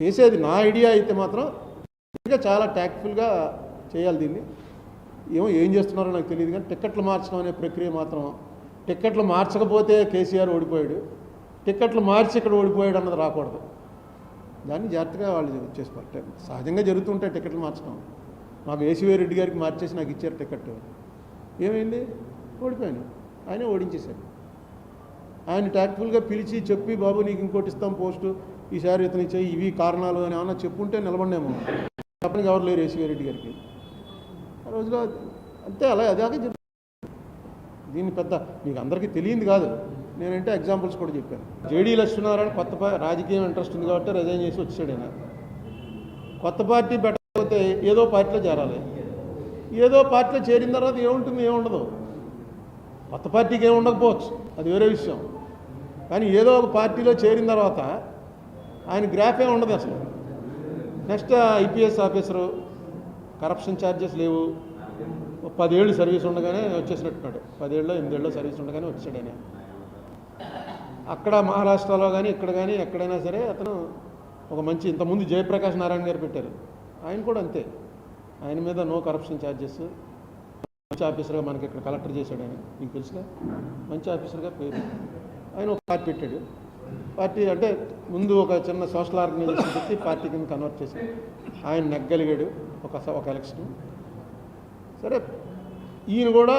చేసేది నా ఐడియా అయితే మాత్రం ఇంకా చాలా ట్యాక్ట్ఫుల్గా చేయాలి దీన్ని. ఏమో ఏం చేస్తున్నారో నాకు తెలియదు కానీ టిక్కెట్లు మార్చడం అనే ప్రక్రియ మాత్రం టిక్కెట్లు మార్చకపోతే కేసీఆర్ ఓడిపోయాడు టిక్కెట్లు మార్చి ఇక్కడ ఓడిపోయాడు అన్నది రాకూడదు. దాన్ని జాగ్రత్తగా వాళ్ళు చేసుకోవాలి. సహజంగా జరుగుతుంటాయి టికెట్లు మార్చడం. మాకు ఏసీవీ రెడ్డి గారికి మార్చేసి నాకు ఇచ్చారు టికెట్ ఏమైంది? ఓడిపోయాను. ఆయనే ఓడించేశాడు. ఆయన ట్యాక్ట్ఫుల్గా పిలిచి చెప్పి బాబు నీకు ఇంకోటి ఇస్తాం పోస్టు ఈసారి ఇతను ఇచ్చే ఇవి కారణాలు అని ఏమన్నా చెప్పుంటే నిలబడినేమో. చెప్పడానికి ఎవరు లేరు ఏసీవీ రెడ్డి గారికి. ఆ రోజులో అంతే అలా అదాక జరుగుతుంది దీన్ని పెద్ద మీకు అందరికీ తెలియంది కాదు. నేనంటే ఎగ్జాంపుల్స్ కూడా చెప్పాను. జేడీ లక్ష్మీనారాయణ కొత్త రాజకీయం ఇంట్రెస్ట్ ఉంది కాబట్టి రిజైన్ చేసి వచ్చాడు ఆయన. కొత్త పార్టీ పెట్టకపోతే ఏదో పార్టీలో చేరాలి. ఏదో పార్టీలో చేరిన తర్వాత ఏముంటుంది ఏముండదు. కొత్త పార్టీకి ఏమి ఉండకపోవచ్చు. అది వేరే విషయం. కానీ ఏదో ఒక పార్టీలో చేరిన తర్వాత ఆయన గ్రాఫ్ ఉండదు అసలు. Next IPS officer corruption charges లేవు. పదేళ్ళు సర్వీస్ ఉండగానే వచ్చేసినట్టున్నాడు. పదేళ్ళు ఎనిమిదేళ్ళు సర్వీస్ ఉండగానే వచ్చాడు ఆయన. అక్కడ మహారాష్ట్రలో కానీ ఇక్కడ కానీ ఎక్కడైనా సరే అతను ఒక మంచి ఇంతకుముందు జయప్రకాష్ నారాయణ గారు పెట్టారు. ఆయన కూడా అంతే. ఆయన మీద నో కరప్షన్ ఛార్జెస్ మంచి ఆఫీసర్గా మనకి ఇక్కడ కలెక్టర్ చేశాడు ఆయన. మీకు తెలుసుగా మంచి ఆఫీసర్గా పేరు. ఆయన ఒక కార్ పెట్టాడు. పార్టీ అంటే ముందు ఒక చిన్న సోషల్ ఆర్గనైజేషన్ పెట్టి పార్టీ కింద కన్వర్ట్ చేసి ఆయన నెగ్గలిగాడు ఒక ఒక ఎలక్షన్ సరే ఈయన కూడా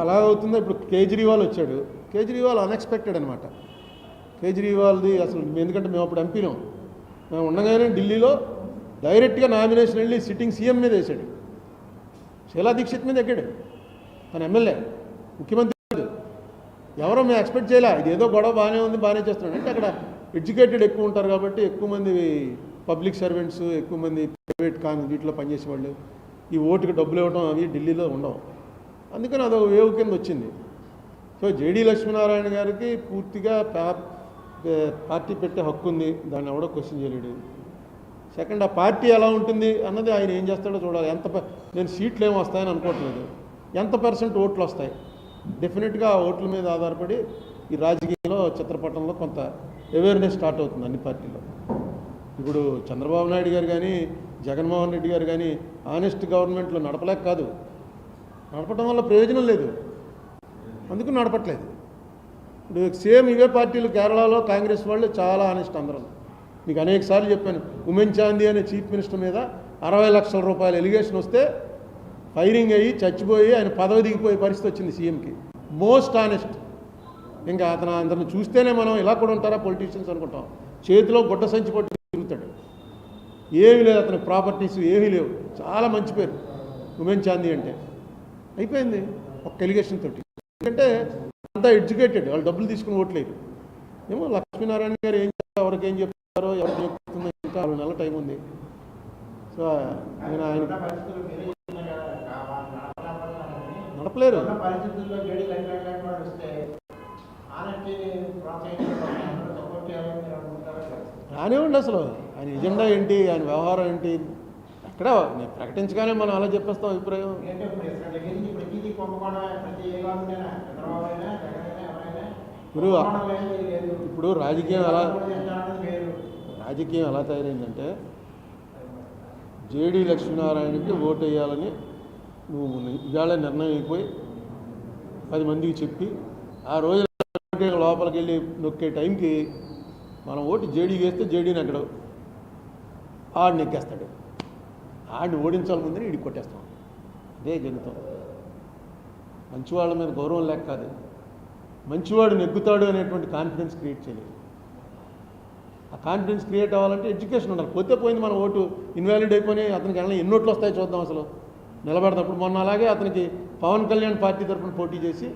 అలా అవుతుందో? ఇప్పుడు కేజ్రీవాల్ వచ్చాడు. కేజ్రీవాల్ అన్ఎక్స్పెక్టెడ్ అనమాట కేజ్రీవాల్ది అసలు ఎందుకంటే మేము అప్పుడు ఎంపీలో మేము ఉండగానే ఢిల్లీలో డైరెక్ట్గా నామినేషన్ వెళ్ళి సిట్టింగ్ సీఎం మీద వేసాడు. శీలా దీక్షిత్ మీద ఎక్కాడు. తన ఎమ్మెల్యే ముఖ్యమంత్రి ఎవరో మేము ఎక్స్పెక్ట్ చేయలే. ఇది ఏదో గొడవ బాగానే ఉంది బాగానే చేస్తున్నాడు. అంటే అక్కడ ఎడ్యుకేటెడ్ ఎక్కువ ఉంటారు కాబట్టి ఎక్కువ మంది పబ్లిక్ సర్వెంట్స్ ఎక్కువ మంది ప్రైవేట్ కాన్ వీటిలో పనిచేసే వాళ్ళు ఈ ఓటుకి డబ్బులు ఇవ్వడం అవి ఢిల్లీలో ఉండవు. అందుకని అదొక వేవ్ కింద వచ్చింది. సో జేడీ లక్ష్మీనారాయణ గారికి పూర్తిగా పా- పార్టీ పెట్టే హక్కు ఉంది. దాన్ని ఎవడో క్వశ్చన్ చేయలేడు. సెకండ్ ఆ పార్టీ ఎలా ఉంటుంది అన్నది ఆయన ఏం చేస్తాడో చూడాలి. ఎంత నేను సీట్లు ఏమి వస్తాయని అనుకోవట్లేదు. ఎంత పర్సెంట్ ఓట్లు వస్తాయి? డెఫినెట్గా ఓట్ల మీద ఆధారపడి ఈ రాజకీయంలో చిత్రపటంలో కొంత అవేర్నెస్ స్టార్ట్ అవుతుంది అన్ని పార్టీలో ఇప్పుడు చంద్రబాబు నాయుడు గారు కానీ జగన్మోహన్ రెడ్డి గారు కానీ ఆనెస్ట్ గవర్నమెంట్లో నడపలేక కాదు. నడపడం వల్ల ప్రయోజనం లేదు. అందుకు నడపట్లేదు. ఇప్పుడు సేమ్ ఇవే పార్టీలు కేరళలో కాంగ్రెస్ వాళ్ళు చాలా ఆనెస్ట్ అందరూ. మీకు అనేక సార్లు చెప్పాను ఉమెన్ చాందీ అనే చీఫ్ మినిస్టర్ మీద అరవై లక్షల రూపాయల ఎలిగేషన్ వస్తే ఫైరింగ్ అయ్యి చచ్చిపోయి ఆయన పదవి దిగిపోయే పరిస్థితి వచ్చింది సీఎంకి. Most honest. ఇంకా అతను అందరిని చూస్తేనే మనం ఇలా కూడా ఉంటారా పొలిటీషియన్స్ అనుకుంటాం. చేతిలో గుడ్డ సంచి పట్టి తిరుగుతాడు. ఏమీ లేదు అతని ప్రాపర్టీస్ ఏమీ లేవు. చాలా మంచి పేరు. ఉమెన్ చాందీ అంటే. అయిపోయింది. ఒక ఎలిగేషన్ తోటి. ఎందుకంటే అంతా ఎడ్యుకేటెడ్. వాళ్ళు డబ్బులు తీసుకుని ఓట్లేదు ఏమో లక్ష్మీనారాయణ గారు ఏం ఎవరికి ఏం చెప్తారో? ఎవరికి చెప్తుందో? ఇంకా ఆరు నెలల టైం ఉంది. సో నేను ఆయన అనుకుంటారా? రానివ్వండి అసలు. ఆయన ఎజెండా ఏంటి? ఆయన వ్యవహారం ఏంటి? ఎక్కడ నేను ప్రకటించగానే మనం అలా చెప్పేస్తాం అభిప్రాయం. ఇప్పుడు ఇప్పుడు రాజకీయం ఎలా రాజకీయం ఎలా తయారైందంటే జేడీ లక్ష్మీనారాయణకి ఓటు వేయాలని నువ్వు ఇవాళ నిర్ణయం అయిపోయి పది మందికి చెప్పి ఆ రోజు లోపలికి వెళ్ళి నొక్కే టైంకి మనం ఓటు జేడీకి వేస్తే జేడీని అక్కడ ఆడిని ఎక్కేస్తాడు. ఆడిని ఓడించాలి ముందని ఇడి కొట్టేస్తాం. అదే జరుగుతాం మంచివాళ్ళ మీద గౌరవం లేక కాదు. మంచివాడు నెగ్గుతాడు అనేటువంటి కాన్ఫిడెన్స్ క్రియేట్ చేయలేదు. ఆ కాన్ఫిడెన్స్ క్రియేట్ అవ్వాలంటే ఎడ్యుకేషన్ ఉండాలి. పోతే పోయింది మన ఓటు. ఇన్వాలిడ్ అయిపోయి అతనికి ఎలా ఎన్నోట్లు వస్తాయి చూద్దాం అసలు. నిలబెడతాప్పుడు మొన్న అలాగే అతనికి పవన్ కళ్యాణ్ పార్టీ తరఫున పోటీ చేసి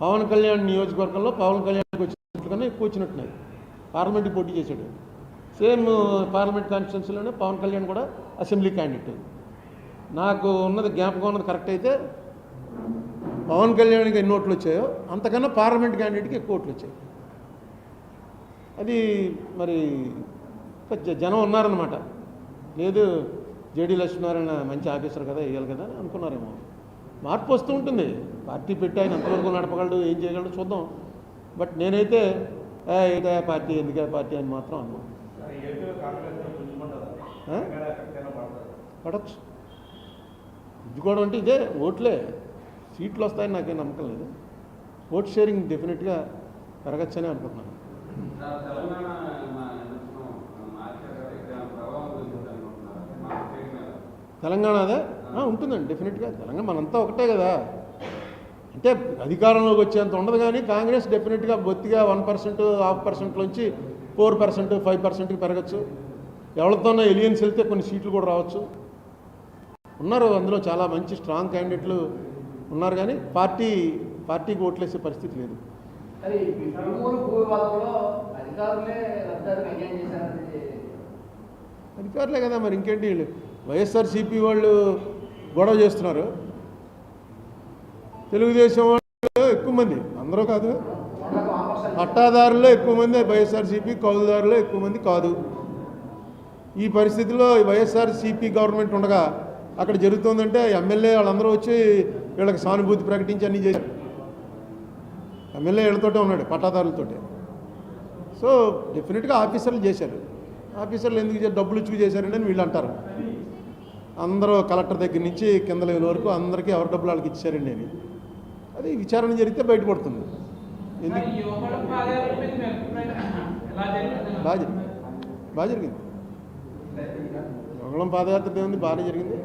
పవన్ కళ్యాణ్ నియోజకవర్గంలో పవన్ కళ్యాణ్కి వచ్చినట్టుగానే కూర్చున్నట్టున్నాయి. పార్లమెంట్కి పోటీ చేశాడు. సేమ్ పార్లమెంట్ కాన్స్టిట్యున్సీలోనే పవన్ కళ్యాణ్ కూడా అసెంబ్లీ క్యాండిడేట్. నాకు ఉన్నది జ్ఞాపకం ఉన్నది కరెక్ట్ అయితే పవన్ కళ్యాణ్కి ఎన్ని ఓట్లు వచ్చాయో అంతకన్నా పార్లమెంట్ క్యాండిడేట్కి ఎక్కువ ఓట్లు వచ్చాయి. అది మరి జ- జనం ఉన్నారనమాట లేదు జేడీ లక్ష్మీనారాయణ మంచి ఆఫీసర్ కదా వేయాలి కదా అని అనుకున్నారేమో. మార్పు వస్తూ ఉంటుంది. పార్టీ పెట్టి ఆయన ఎంతవరకు నడపగలడు ఏం చేయగలడు చూద్దాం. బట్ నేనైతే "ఏ, ఏంటా పార్టీ ఎందుకే పార్టీ అని మాత్రం అన్నాను? పడచ్చు. గుంజుకోవడం అంటే ఇదే ఓట్లే. సీట్లు వస్తాయని నాకేం నమ్మకం లేదు. ఓట్ షేరింగ్ డెఫినెట్గా పెరగచ్చని అనుకుంటున్నాను సార్, తెలంగాణ మా ఎలక్షన్ మార్చారు కదా, ఇక్కడ ప్రభావం చూపించాలి అనుకుంటున్నారా? మా స్టేట్ మీద. తెలంగాణ అదే ఆ, ఉంటుందండి డెఫినెట్గా తెలంగాణ మనంతా ఒకటే కదా. అంటే అధికారంలోకి వచ్చేంత ఉండదు కానీ కాంగ్రెస్ డెఫినెట్గా బొత్తిగా వన్ పర్సెంట్ హాఫ్ పర్సెంట్లోంచి ఫోర్ పర్సెంట్ ఫైవ్ పర్సెంట్కి పెరగచ్చు. ఎవరితోనో ఎలియన్స్ వెళ్తే కొన్ని సీట్లు కూడా రావచ్చు. ఉన్నారు అందులో చాలా మంచి స్ట్రాంగ్ క్యాండిడేట్లు ఉన్నారు కానీ పార్టీ పార్టీకి ఓట్లేసే పరిస్థితి లేదు. అధికారులే కదా మరి ఇంకేంటి వీళ్ళు? వైఎస్ఆర్సీపీ వాళ్ళు గొడవ చేస్తున్నారు. తెలుగుదేశం వాళ్ళు ఎక్కువ మంది అందరూ కాదు. పట్టాదారుల్లో ఎక్కువ మంది వైఎస్ఆర్సీపీ కౌలుదారులో ఎక్కువ మంది కాదు. ఈ పరిస్థితిలో వైఎస్ఆర్సీపీ గవర్నమెంట్ ఉండగా అక్కడ జరుగుతుందంటే ఎమ్మెల్యే వాళ్ళందరూ వచ్చి వీళ్ళకి సానుభూతి ప్రకటించి అన్నీ చేశారు. ఎమ్మెల్యే వీళ్ళతోటే ఉన్నాడు పట్టాదారులతోటే. సో డెఫినెట్గా ఆఫీసర్లు చేశారు. ఆఫీసర్లు ఎందుకు డబ్బులు ఇచ్చుకు చేశారండి అని వీళ్ళు అంటారు. అందరూ కలెక్టర్ దగ్గర నుంచి కింద లెవెల్ వరకు అందరికీ ఎవరి డబ్బులు వాళ్ళకి ఇచ్చారండి అని. అది విచారణ జరిగితే బయటపడుతుంది. ఎందుకు? బాగా జరిగింది? బాగా జరిగింది. పాదయాత్ర ఏముంది? బాగానే జరిగింది.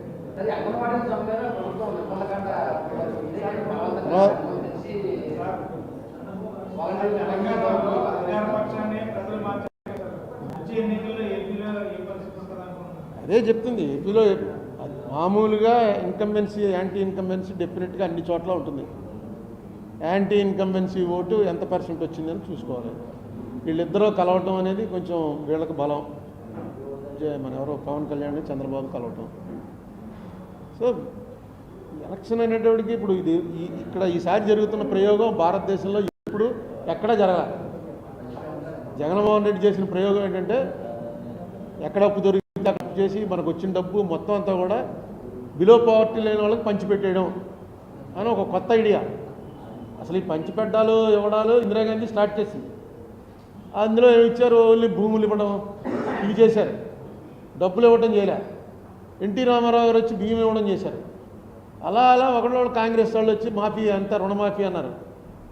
అది చెప్తుంది. ఏపీలో మామూలుగా ఇన్కంబెన్సీ యాంటీ ఇన్కంబెన్సీ డెఫినెట్గా అన్ని చోట్ల ఉంటుంది. యాంటీ ఇన్కంబెన్సీ ఓటు ఎంత పర్సెంట్ వచ్చిందని చూసుకోవాలి. వీళ్ళిద్దరూ కలవటం అనేది కొంచెం వీళ్ళకి బలం. మన ఎవరో పవన్ కళ్యాణ్ చంద్రబాబు కలవటం. సో ఎలక్షన్ అనేటప్పటికి ఇప్పుడు ఇది ఇక్కడ ఈసారి జరుగుతున్న ప్రయోగం భారతదేశంలో ఇప్పుడు ఎక్కడా జరగాలి. జగన్మోహన్ రెడ్డి చేసిన ప్రయోగం ఏంటంటే ఎక్కడ అప్పు దొరికితే అప్పు చేసి మనకు వచ్చిన డబ్బు మొత్తం అంతా కూడా బిలో పవర్టీ లేని వాళ్ళకి పంచిపెట్టేయడం అని ఒక కొత్త ఐడియా అసలు ఈ పంచిపెట్టాలు ఇవ్వడాలు ఇందిరాగాంధీ స్టార్ట్ చేసింది. అందులో ఏమి ఇచ్చారు? ఓన్లీ భూములు ఇవ్వడం. ఇవి చేశారు. డబ్బులు ఇవ్వడం చేయలే. ఎన్టీ రామారావు గారు వచ్చి బియ్యం ఇవ్వడం చేశారు. అలా అలా ఒకళ్ళు కాంగ్రెస్ వాళ్ళు వచ్చి మాఫీ అంతా రుణమాఫీ అన్నారు.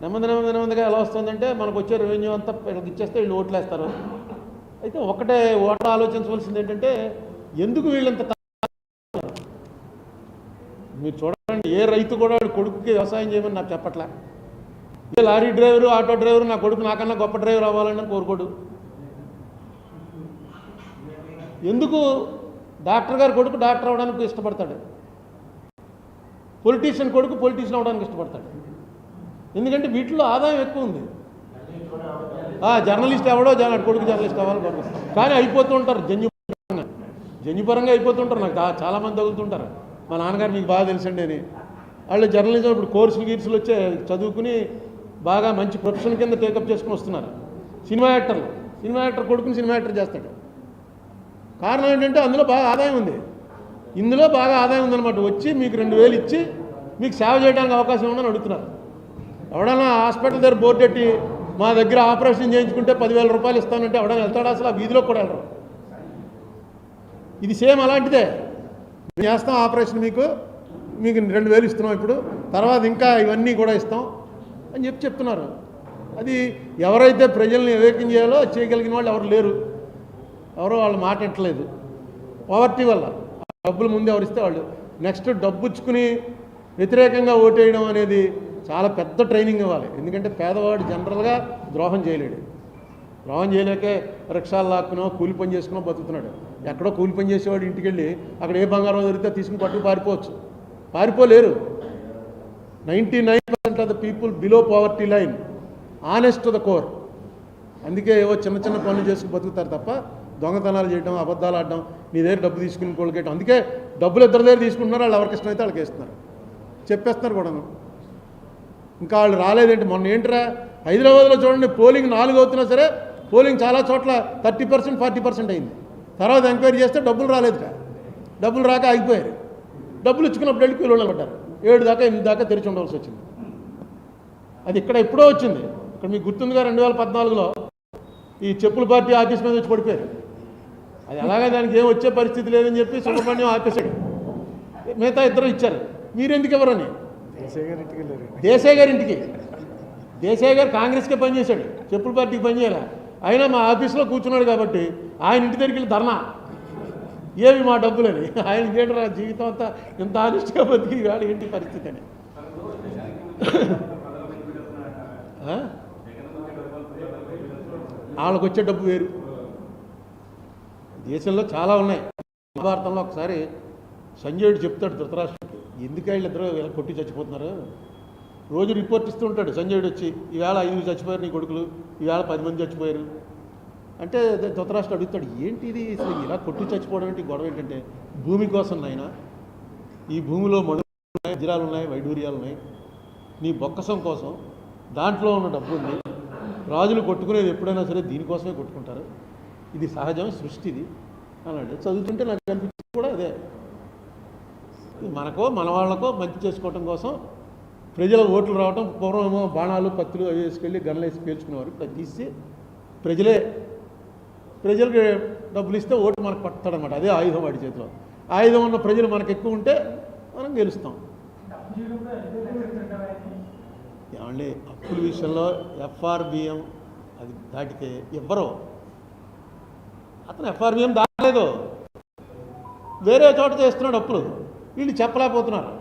నెమ్మది నెమ్మది నెమ్మదిగా ఎలా వస్తుందంటే మనకు వచ్చే రెవెన్యూ అంతా వీళ్ళకి ఇచ్చేస్తే వీళ్ళు ఓట్లేస్తారు. అయితే ఒకటే ఓటర్ ఆలోచించవలసింది ఏంటంటే ఎందుకు వీళ్ళంత మీరు చూడండి ఏ రైతు కూడా వాడి కొడుకుకి వ్యవసాయం చేయమని నాకు చెప్పట్లే. ఏ లారీ డ్రైవరు ఆటో డ్రైవరు నా కొడుకు నాకన్నా గొప్ప డ్రైవర్ అవ్వాలని కోరుకోడు. ఎందుకు? డాక్టర్ గారి కొడుకు డాక్టర్ అవడానికి ఇష్టపడతాడు. పొలిటీషియన్ కొడుకు పొలిటీషియన్ అవడానికి ఇష్టపడతాడు. ఎందుకంటే వీటిలో ఆదాయం ఎక్కువ ఉంది. ఆ, జర్నలిస్ట్ ఎవడో జన కొడుకు జర్నలిస్ట్ అవ్వాలి కొడుకు కానీ అయిపోతూ ఉంటారు జన్యుపరంగా. జన్యుపరంగా అయిపోతుంటారు నాకు చాలామంది తగులుతుంటారు మా నాన్నగారు మీకు బాగా తెలుసండి అని. వాళ్ళు జర్నలిజం ఇప్పుడు కోర్సులు గీర్సులు వచ్చే చదువుకుని బాగా మంచి ప్రొఫెషన్ కింద టేకప్ చేసుకుని వస్తున్నారు. సినిమా యాక్టర్లు. సినిమా యాక్టర్ కొడుకుని సినిమా యాక్టర్ చేస్తాడు. కారణం ఏంటంటే అందులో బాగా ఆదాయం ఉంది. ఇందులో బాగా ఆదాయం ఉందన్నమాట. వచ్చి మీకు రెండు వేలు ఇచ్చి మీకు సేవ చేయడానికి అవకాశం ఉందని అడుగుతున్నారు. ఎవడన్నా హాస్పిటల్ దగ్గర బోర్డు పెట్టి మా దగ్గర ఆపరేషన్ చేయించుకుంటే పదివేల రూపాయలు ఇస్తానంటే ఎవడన్నా వెళ్తాడా అసలు? ఆ వీధిలో కూడా వెళ్ళరు. ఇది సేమ్ అలాంటిదే. చేస్తాం ఆపరేషన్ మీకు మీకు రెండు వేలు ఇస్తున్నాం ఇప్పుడు. తర్వాత ఇంకా ఇవన్నీ కూడా ఇస్తాం అని చెప్పి చెప్తున్నారు. అది ఎవరైతే ప్రజల్ని వివేకం చేయాలో చేయగలిగిన వాళ్ళు ఎవరు లేరు. ఎవరో వాళ్ళు మాట వింటలేదు. పవర్టీ వల్ల. ఆ డబ్బులు ముందు ఎవరిస్తే వాళ్ళు. నెక్స్ట్ డబ్బుచ్చుకుని వ్యతిరేకంగా ఓటేయడం అనేది చాలా పెద్ద ట్రైనింగ్ ఇవ్వాలి. ఎందుకంటే పేదవాడు జనరల్గా ద్రోహం చేయలేడు. రవాణా చేయలేకే రిక్షాలు లాక్కునో కూలి పని చేసుకునో బతుకుతున్నాడు. ఎక్కడో కూలి పని చేసేవాడు ఇంటికి వెళ్ళి అక్కడ ఏ బంగారం దొరికితే తీసుకుని పట్టుకు పారిపోవచ్చు. పారిపోలేరు. Ninety nine percent of the people below poverty line honest the core అందుకే ఏవో చిన్న చిన్న పనులు చేసుకుని బతుకుతారు తప్ప దొంగతనాలు చేయడం అబద్ధాలు ఆడడం నీ దగ్గర డబ్బు తీసుకుని కొలికేయడం అందుకే డబ్బులు ఇద్దరు దగ్గర తీసుకుంటున్నారు వాళ్ళు ఎవరికి ఇష్టమైతే వాళ్ళకి వేస్తున్నారు. చెప్పేస్తున్నారు కూడాను. ఇంకా వాళ్ళు రాలేదేంటి? మొన్న ఏంట్రా? హైదరాబాద్లో చూడండి పోలింగ్ నాలుగు అవుతున్నా సరే పోలింగ్ చాలా చోట్ల థర్టీ పర్సెంట్ ఫార్టీ పర్సెంట్ అయింది. తర్వాత ఎంక్వైరీ చేస్తే డబ్బులు రాలేదుట. డబ్బులు రాక ఆగిపోయారు. డబ్బులు ఇచ్చుకున్నప్పుడు వెళ్ళి కూలీళ్ళు పడ్డారు ఏడు దాకా ఎనిమిది దాకా తెరిచి ఉండవలసి వచ్చింది. అది ఇక్కడ ఎప్పుడో వచ్చింది. ఇక్కడ మీకు గుర్తుందిగా రెండు వేల పద్నాలుగులో ఈ చెప్పుల పార్టీ ఆఫీస్ మీద వచ్చి పడిపోయారు. అది అలాగే దానికి ఏం వచ్చే పరిస్థితి లేదని చెప్పి సుబ్రహ్మణ్యం ఆపేశాడు. మిగతా ఇద్దరు ఇచ్చారు. మీరెందుకు ఎవరని? దేశాయ్ గారి ఇంటికి దేశాయ్ గారు కాంగ్రెస్కే పనిచేశాడు. చెప్పుల పార్టీకి పనిచేయాలి. అయినా మా ఆఫీస్లో కూర్చున్నాడు కాబట్టి ఆయన ఇంటి దగ్గరికి వెళ్ళి ధర్నా. ఏవి మా డబ్బులని? ఆయన ఏంటరా జీవితం అంతా ఇంత ఆనిస్ట్గా బతికి వేళ ఏంటి పరిస్థితి అని. వాళ్ళకి వచ్చే డబ్బు వేరు. దేశంలో చాలా ఉన్నాయి. మహాభారతంలో ఒకసారి సంజయుడు చెప్తాడు ధృతరాష్ట్రుడికి ఎందుకు వీళ్ళిద్దరూ ఇలా కొట్టి చచ్చిపోతున్నారు? రోజు రిపోర్ట్ ఇస్తూ ఉంటాడు. సంజయుడు వచ్చి ఈవేళ ఐదు చచ్చిపోయారు నీ కొడుకులు ఈవేళ పది మంది చచ్చిపోయారు. అంటే ధ- ధృతరాష్ట్రుడు అడుగుతాడు ఏంటి ఇది? అసలు ఇలా కొట్టి చచ్చిపోవడం ఏంటి? గొడవ ఏంటంటే భూమి కోసం నాయన ఈ భూమిలో మధులు ఉన్నాయి వజ్రాలు ఉన్నాయి వైడూర్యాలు ఉన్నాయి నీ బొక్కసం కోసం దాంట్లో ఉన్న డబ్బు ఉంది రాజులు కొట్టుకునేది ఎప్పుడైనా సరే దీనికోసమే కొట్టుకుంటారు. ఇది సహజం సృష్టిది. అన్నాడు. చదువుతుంటే నాకు అనిపించింది కూడా అదే. మనకో మన వాళ్ళకో మంచి చేసుకోవటం కోసం ప్రజల ఓట్లు రావటం పూర్వం బాణాలు పత్తులు అవి వేసుకెళ్ళి గన్లు వేసి పేల్చుకునేవారు. ఇప్పుడు తీసి ప్రజలే ప్రజలకు డబ్బులు ఇస్తే ఓటు మనకు పడతాడనమాట అదే ఆయుధం వాడి చేతిలో. ఆయుధం ఉన్న ప్రజలు మనకు ఎక్కువ ఉంటే మనం గెలుస్తాం. ఏమండి అప్పుల విషయంలో ఎఫ్ఆర్బిఎం అది దాటితే ఎవ్వరో. అతను ఎఫ్ఆర్బిఎం దాటలేదు. వేరే చోట చేస్తున్నాడు అప్పులు. వీళ్ళు చెప్పలేకపోతున్నారు.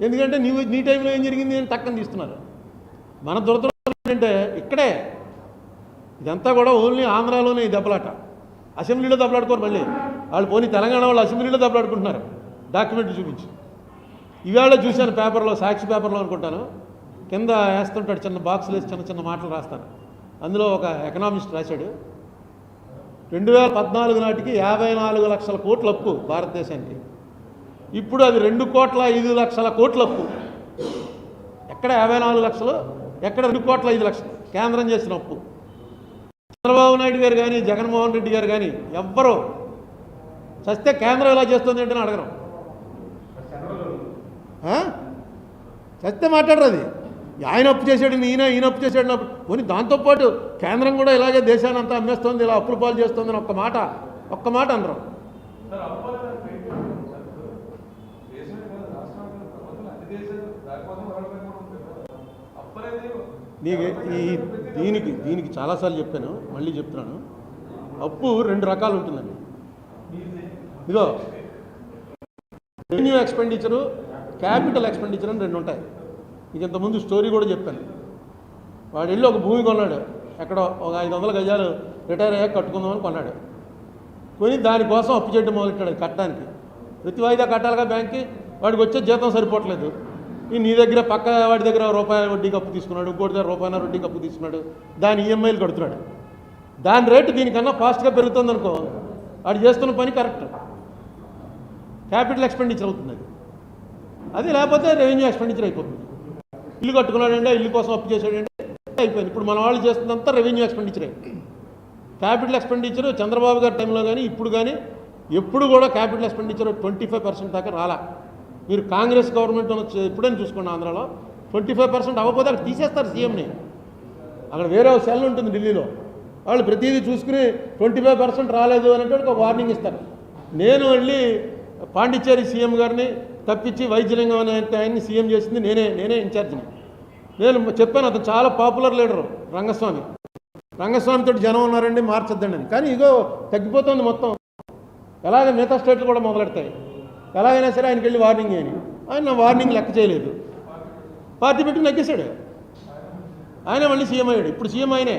ఎందుకంటే నీవు నీ టైంలో ఏం జరిగింది? అని తక్కన తీస్తున్నారు. మన దురదృష్టం ఏంటంటే ఇక్కడే ఇదంతా కూడా ఓన్లీ ఆంధ్రాలోనే ఈ దెబ్బలాట. అసెంబ్లీలో దెబ్బలాడుకోరు మళ్ళీ. వాళ్ళు పోనీ తెలంగాణ వాళ్ళు అసెంబ్లీలో దెబ్బలాడుకుంటున్నారు. డాక్యుమెంట్లు చూపించి. ఇవాళ చూశాను పేపర్లో సాక్షి పేపర్లో అనుకుంటాను. కింద వేస్తుంటాడు చిన్న బాక్సులు వేసి చిన్న చిన్న మాటలు రాస్తాను. అందులో ఒక ఎకనామిస్ట్ రాశాడు. రెండు వేల పద్నాలుగు నాటికి యాభై నాలుగు లక్షల కోట్లు అప్పు భారతదేశానికి. ఇప్పుడు అది రెండు కోట్ల ఐదు లక్షల కోట్ల అప్పు ఎక్కడ యాభై నాలుగు లక్షలు? ఎక్కడ రెండు కోట్ల ఐదు లక్షలు? కేంద్రం చేసిన అప్పు. చంద్రబాబు నాయుడు గారు కానీ జగన్మోహన్ రెడ్డి గారు కానీ ఎవ్వరూ చస్తే కేంద్రం ఇలా చేస్తుంది ఏంటని అడగరు ఆ? చస్తే మాట్లాడరు అది. ఆయన అప్పు చేశాడు ఈయన ఈయన అప్పు చేశాడు అప్పు. పోనీ దాంతోపాటు కేంద్రం కూడా ఇలాగే దేశాన్ని అంతా అమ్మేస్తుంది ఇలా అప్పులు పాలు చేస్తుంది అని ఒక్క మాట ఒక్క మాట అనరు సార్ అప్పు అనేది పెయింట్ సార్ దేశమే కాదు రాష్ట్రాలు కాదు, ప్రభుత్వాలు అన్ని దేశాలు దానికోసం వరల్డ్ బ్యాంక్ కూడా ఉంటుంది కదా. అప్పు అనేది నీకు ఈ దీనికి దీనికి చాలాసార్లు చెప్పాను మళ్ళీ చెప్తున్నాను. అప్పు రెండు రకాలు ఉంటుందండి. ఇదో రెవెన్యూ ఎక్స్పెండిచరు క్యాపిటల్ ఎక్స్పెండిచర్ అని రెండు ఉంటాయి. మీకు ఇంతకుముందు స్టోరీ కూడా చెప్పాను. వాడు వెళ్ళి ఒక భూమి కొన్నాడు. ఎక్కడో ఒక ఐదు వందల గజాలు రిటైర్ అయ్యాక కట్టుకుందామని కొన్నాడు. కొని దానికోసం అప్పు చేయడం మొదలెట్టాడు కట్టడానికి. ప్రతి వాయిదా కట్టాలిగా బ్యాంక్కి? వాడికి వచ్చే జీతం సరిపోవట్లేదు. ఈ నీ దగ్గర పక్క వాడి దగ్గర రూపాయి వడ్డీకి అప్పు తీసుకున్నాడు ఇంకోటి దగ్గర రూపాయల వడ్డీకి అప్పు తీసుకున్నాడు దాని ఈఎంఐలు కడుతున్నాడు. దాని రేటు దీనికన్నా ఫాస్ట్గా పెరుగుతుంది అనుకో వాడు చేస్తున్న పని కరెక్ట్ క్యాపిటల్ ఎక్స్పెండిచర్ అవుతుంది అది. అది లేకపోతే రెవెన్యూ ఎక్స్పెండిచర్ అయిపోతుంది. ఇల్లు కట్టుకున్నాడంటే ఇల్లు కోసం అప్పు చేశాడంటే అయిపోయింది. ఇప్పుడు మన వాళ్ళు చేస్తుందంతా revenue expenditure capital expenditure Chandrababu గారి టైంలో కానీ ఇప్పుడు కానీ ఎప్పుడు కూడా capital expenditure twenty five percent దాకా రాలా. మీరు కాంగ్రెస్ గవర్నమెంట్ వచ్చి ఎప్పుడైనా చూసుకోండి ఆంధ్రాలో? ట్వంటీ ఫైవ్ పర్సెంట్ అవ్వకపోతే అక్కడ తీసేస్తారు సీఎంని. అక్కడ వేరే ఒక సెల్ ఉంటుంది ఢిల్లీలో. వాళ్ళు ప్రతిదీ చూసుకుని ట్వంటీ ఫైవ్ పర్సెంట్ రాలేదు అనేటువంటి ఒక వార్నింగ్ ఇస్తారు. నేను వెళ్ళి పాండిచ్చేరి సీఎం గారిని తప్పించి వైద్యలింగం అనే ఆయన్ని సీఎం చేసింది నేనే నేనే ఇన్ఛార్జిని. నేను చెప్పాను అతను చాలా పాపులర్ లీడరు రంగస్వామి. రంగస్వామితో జనం ఉన్నారండి మార్చొద్దండి అని. కానీ ఇగో తగ్గిపోతుంది మొత్తం. ఎలాగ మిగతా స్టేట్లు కూడా మొదలెడతాయి. ఎలాగైనా సరే ఆయనకి వెళ్ళి వార్నింగ్ అని ఆయన నా వార్నింగ్ లెక్క చేయలేదు. పార్టీ పెట్టి నగ్గేశాడు ఆయన మళ్ళీ సీఎం అయ్యాడు. ఇప్పుడు సీఎం ఆయనే.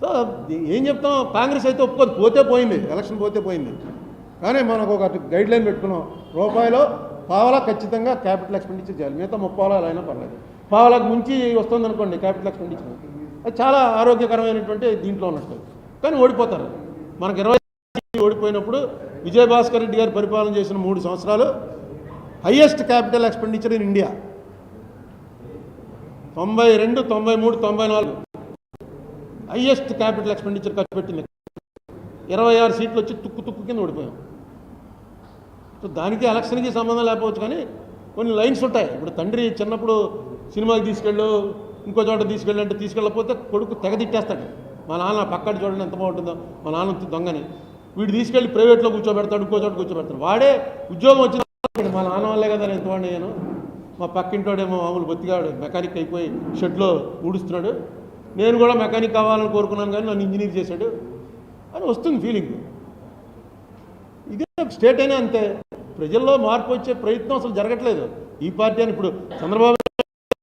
సో ఏం చెప్తాం? కాంగ్రెస్ అయితే ఒప్పుకోదు. పోతే పోయింది. ఎలక్షన్ పోతే పోయింది. కానీ మనకు ఒక గైడ్ లైన్ పెట్టుకున్నాం. రూపాయలో పావలా ఖచ్చితంగా క్యాపిటల్ ఎక్స్పెండిచర్ చేయాలి. మిగతా ముప్పావలా ఎలా అయినా పర్లేదు. పావలాకు ముంచి వస్తుంది అనుకోండి క్యాపిటల్ ఎక్స్పెండిచర్ అది చాలా ఆరోగ్యకరమైనటువంటి దీంట్లో ఉన్నట్టు. కానీ ఓడిపోతారు. మనకు ఇరవై ఓడిపోయినప్పుడు విజయభాస్కర్ రెడ్డి గారు పరిపాలన చేసిన మూడు సంవత్సరాలు highest capital expenditure in India. తొంభై రెండు తొంభై మూడు తొంభై నాలుగు. హయ్యెస్ట్ క్యాపిటల్ ఎక్స్పెండిచర్ ఖర్చు పెట్టింది. ఇరవై ఆరు సీట్లు వచ్చి తుక్కు తుక్కు కింద ఓడిపోయాం. సో దానికి ఎలక్షన్కి సంబంధం లేకపోవచ్చు కానీ కొన్ని లైన్స్ ఉంటాయి. ఇప్పుడు తండ్రి చిన్నప్పుడు సినిమాకి తీసుకెళ్ళు ఇంకో చోట తీసుకెళ్ళంటే తీసుకెళ్ళకపోతే కొడుకు తెగ తిట్టేస్తాడు. మా నాన్న పక్కన చూడండి ఎంత బాగుంటుందో మా నాన్న దొంగని. వీడు తీసుకెళ్ళి ప్రైవేట్లో కూర్చోబెడతాడు ఇంకో చోట కూర్చోబెడతాడు. వాడే ఉద్యోగం వచ్చిన మా నాన్న వాళ్ళే కదా నేను ఎంతవాడిని నేను. మా పక్కింటోడేమో మామూలు బొత్తిగాడు మెకానిక్ అయిపోయి షెడ్లో ఊడుస్తున్నాడు. నేను కూడా మెకానిక్ కావాలని కోరుకున్నాను కానీ నన్ను ఇంజనీర్ చేశాడు. అని వస్తుంది ఫీలింగ్. ఇదే స్టేట్ అయినా అంతే. ప్రజల్లో మార్పు వచ్చే ప్రయత్నం అసలు జరగట్లేదు. ఈ పార్టీ అని ఇప్పుడు చంద్రబాబు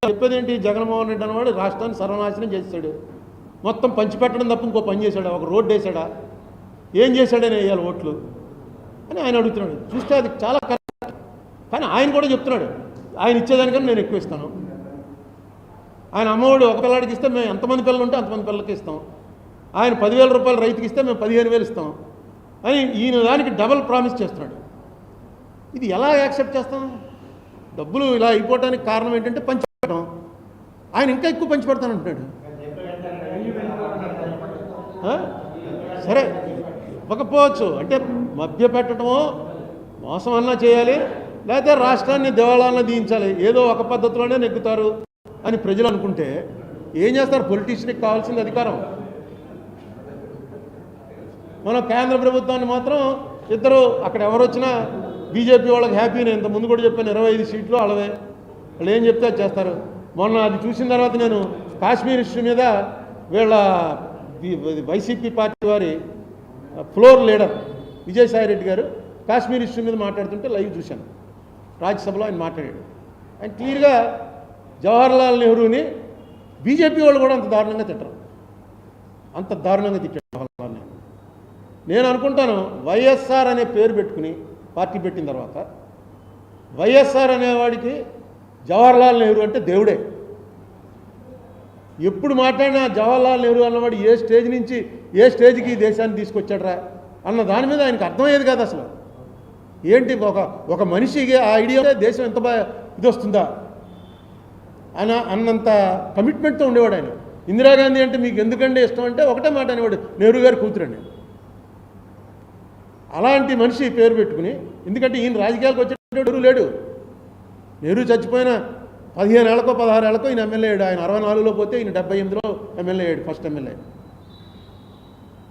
చెప్పేది ఏంటి జగన్మోహన్ రెడ్డి అన్నవాడు రాష్ట్రాన్ని సర్వనాశనం చేశాడు మొత్తం పంచిపెట్టడం తప్ప ఇంకో పని చేశాడా? ఒక రోడ్డు వేసాడా ఏం చేశాడని వేయాలి ఓట్లు? అని ఆయన అడుగుతున్నాడు. చూస్తే అది చాలా కరెక్ట్. కానీ ఆయన కూడా చెప్తున్నాడు. ఆయన ఇచ్చేదానికన్నా నేను ఎక్కువ ఇస్తాను. ఆయన అమ్మఒడి ఒక పిల్లాడికి ఇస్తే మేము ఎంతమంది పిల్లలు ఉంటే అంతమంది పిల్లలకి ఇస్తాం. ఆయన పదివేల రూపాయలు రైతుకి ఇస్తే మేము పదిహేను వేలు ఇస్తాం. అని ఈయన దానికి డబల్ ప్రామిస్ చేస్తున్నాడు. ఇది ఎలా యాక్సెప్ట్ చేస్తాం? డబ్బులు ఇలా అయిపోవడానికి కారణం ఏంటంటే పంచిపెట్టడం. ఆయన ఇంకా ఎక్కువ పంచిపెడతానంటున్నాడు? సరే. ఇవ్వకపోవచ్చు అంటే మభ్య పెట్టడమో మోసం అన్నా చేయాలి లేకపోతే రాష్ట్రాన్ని దివాళాలను దించాలి ఏదో ఒక పద్ధతిలోనే నెగ్గుతారు అని ప్రజలు అనుకుంటే ఏం చేస్తారు? పొలిటీషియన్కి కావాల్సింది అధికారం. మన కేంద్ర ప్రభుత్వాన్ని మాత్రం ఇద్దరు అక్కడ ఎవరు వచ్చినా బీజేపీ వాళ్ళకి హ్యాపీ. నేను ఇంత ముందు కూడా చెప్పాను ఇరవై ఐదు సీట్లు వాళ్ళవే. వాళ్ళు ఏం చెప్తే అది చేస్తారు. మొన్న అది చూసిన తర్వాత నేను కాశ్మీర్ ఇష్యూ మీద వీళ్ళ వైసీపీ పార్టీ వారి ఫ్లోర్ లీడర్ విజయసాయి రెడ్డి గారు కాశ్మీర్ ఇష్యూ మీద మాట్లాడుతుంటే లైవ్ చూశాను. రాజ్యసభలో ఆయన మాట్లాడాడు. ఆయన క్లియర్గా జవహర్లాల్ నెహ్రూని బీజేపీ వాళ్ళు కూడా అంత దారుణంగా తిట్టరు. అంత దారుణంగా తిట్టాడు జవహర్లాల్ నెహ్రూ. నేను అనుకుంటాను వైఎస్ఆర్ అనే పేరు పెట్టుకుని పార్టీ పెట్టిన తర్వాత వైఎస్ఆర్ అనేవాడికి జవహర్లాల్ నెహ్రూ అంటే దేవుడే. ఎప్పుడు మాట్లాడినా జవహర్లాల్ నెహ్రూ అన్నవాడు ఏ స్టేజ్ నుంచి ఏ స్టేజ్కి ఈ దేశాన్ని తీసుకొచ్చాడరా అన్న దాని మీద ఆయనకు అర్థమయ్యేది కాదు అసలు. ఏంటి ఒక ఒక మనిషికి ఆ ఐడియా దేశం ఎంత బాగా ఇది వస్తుందా? అన అన్నంత కమిట్మెంట్తో ఉండేవాడు ఆయన. ఇందిరాగాంధీ అంటే మీకు ఎందుకంటే ఇష్టం అంటే ఒకటే మాట అనేవాడు నెహ్రూ గారు కూతురండి అలాంటి మనిషి పేరు పెట్టుకుని ఎందుకంటే ఈయన రాజకీయాలకు వచ్చేటప్పుడు లేడు. నెహ్రూ చచ్చిపోయిన పదిహేను ఏళ్ళకో పదహారు ఏళ్ళకో ఈయన ఎమ్మెల్యే అయ్యాడు. ఆయన అరవై నాలుగులో పోతే ఈయన డెబ్బై ఎనిమిదిలో ఎమ్మెల్యే అయ్యాడు ఫస్ట్ ఎమ్మెల్యే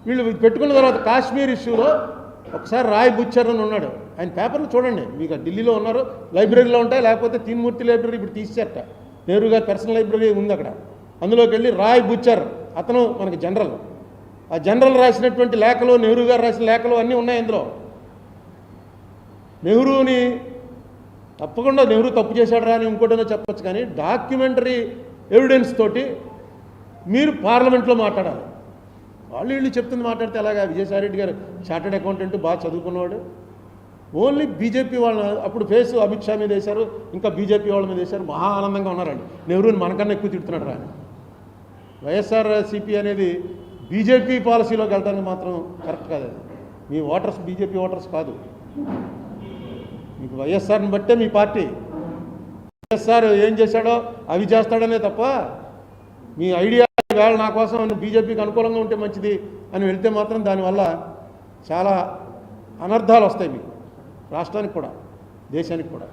వీళ్ళు పెట్టుకున్న తర్వాత కాశ్మీర్ ఇష్యూలో ఒకసారి రాయ్ బుచ్చర్ అని ఉన్నాడు. ఆయన పేపర్లు చూడండి. మీకు ఢిల్లీలో ఉన్నారు. లైబ్రరీలో ఉంటాయి లేకపోతే తీన్మూర్తి లైబ్రరీ ఇప్పుడు తీసేట నెహ్రూ గారి పర్సనల్ లైబ్రరీ ఉంది అక్కడ. అందులోకి వెళ్ళి రాయ్ బుచ్చర్ అతను మనకి జనరల్. ఆ జనరల్ రాసినటువంటి లేఖలు నెహ్రూ గారు రాసిన లేఖలు అన్నీ ఉన్నాయి ఇందులో. నెహ్రూని తప్పకుండా నెహ్రూ తప్పు చేశాడు అని ఇంకోటైనా చెప్పచ్చు కానీ డాక్యుమెంటరీ ఎవిడెన్స్ తోటి మీరు పార్లమెంట్లో మాట్లాడాలి. వాళ్ళు వీళ్ళు చెప్తుంది మాట్లాడితే ఎలాగా? విజయసాయిరెడ్డి గారు చార్టెడ్ అకౌంటెంట్ బాగా చదువుకున్నవాడు. ఓన్లీ బీజేపీ వాళ్ళ అప్పుడు ఫేస్ అమిత్ షా మీద వేశారు ఇంకా బీజేపీ వాళ్ళ మీద వేశారు. మహా ఆనందంగా ఉన్నారండి. నెహ్రూని మనకన్నా ఎక్కువ తిడుతున్నాడు రా. వైఎస్ఆర్ సిపి అనేది బీజేపీ పాలసీలోకి వెళ్ళడానికి మాత్రం కరెక్ట్ కాదు అది. మీ ఓటర్స్ బీజేపీ ఓటర్స్ కాదు. మీకు వైఎస్ఆర్ని బట్టే మీ పార్టీ. వైఎస్ఆర్ ఏం చేశాడో అవి చేస్తాడనే తప్ప మీ ఐడియా వేళ నా కోసం బీజేపీకి అనుకూలంగా ఉంటే మంచిది అని వెళ్తే మాత్రం దానివల్ల చాలా అనర్థాలు వస్తాయి మీకు. రాష్ట్రానికి కూడా దేశానికి కూడా.